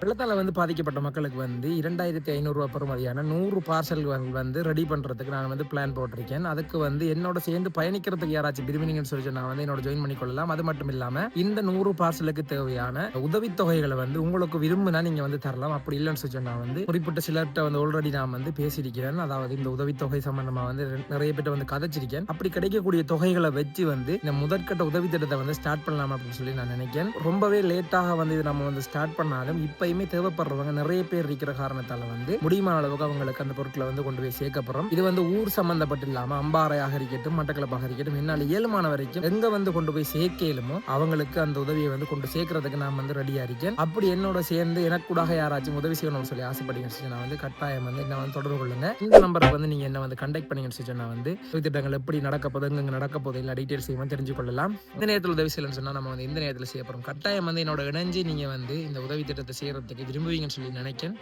வெள்ளத்தால் வந்து பாதிக்கப்பட்ட மக்களுக்கு வந்து இரண்டாயிரத்தி ஐநூறுரூவா பெறுமதியான நூறு பார்சல்கள் வந்து ரெடி பண்ணுறதுக்கு நான் வந்து பிளான் போட்டிருக்கேன். அதுக்கு வந்து என்னோட சேர்ந்து பயணிக்கிறதுக்கு யாராச்சும் விரும்பினீங்கன்னு சொல்லி நான் வந்து என்னோட ஜாயின் பண்ணிக்கொள்ளலாம். அது மட்டும் இல்லாமல் இந்த நூறு பார்சலுக்கு தேவையான உதவித்தொகைகளை வந்து உங்களுக்கு விரும்பினா நீங்கள் வந்து தரலாம். அப்படி இல்லைன்னு சொல்லி நான் வந்து குறிப்பிட்ட சிலர்கிட்ட வந்து ஆல்ரெடி நான் வந்து பேசியிருக்கிறேன். அதாவது இந்த உதவித்தொகை சம்பந்தமாக வந்து நிறைய பேர் வந்து கதைச்சிருக்கேன். அப்படி கிடைக்கக்கூடிய தொகைகளை வச்சு வந்து இந்த முதற்கட்ட உதவி திட்டத்தை வந்து ஸ்டார்ட் பண்ணலாம் அப்படின்னு சொல்லி நான் நினைக்கிறேன். ரொம்பவே லேட்டாக வந்து இது நம்ம வந்து ஸ்டார்ட் பண்ணாலும் எப்பயுமே தேவைப்படுறவங்க நிறைய பேர் இருக்கிற காரணத்தால வந்து முடியுமான அளவுக்கு அவங்களுக்கு அந்த பொருட்களை வந்து கொண்டு போய் சேர்க்கப்படுறோம். இது வந்து ஊர் சம்பந்தப்பட்டு இல்லாம அம்பாறையாக இருக்கட்டும் மட்டக்களப்பாக இருக்கட்டும் என்னால் இயலுமான வரைக்கும் எங்க வந்து கொண்டு போய் சேர்க்கலுமோ அவங்களுக்கு அந்த உதவியை வந்து கொண்டு சேர்க்கறதுக்கு நான் வந்து ரெடியா இருக்கேன். அப்படி என்னோட சேர்ந்து எனக்கு கூட யாராச்சும் உதவி செய்யணும்னு சொல்லி ஆசைப்படுங்கன்னு நான் வந்து கட்டாயம் வந்து என்ன வந்து தொடர்பு கொள்ளுங்க. இந்த நம்பருக்கு வந்து நீங்க என்ன வந்து கண்டக்ட் பண்ணீங்கன்னு சொல்லி நான் வந்து திட்டங்கள் எப்படி நடக்க போகுது எங்க நடக்க போகுது எல்லா டீட்டெயில்ஸையும் வந்து தெரிஞ்சு கொள்ளலாம் இந்த நேரத்தில் உதவி செய்யலன்னு சொன்னா நம்ம வந்து இந்த நேரத்தில் செய்ய போறோம். கட்டாயம் வந்து என்னோட இணைஞ்சு நீங்க வந்து இந்த உதவி திட்டத்தை செய்யறதுக்கு விரும்புவீங்கன்னு சொல்லி நினைக்கிறேன்.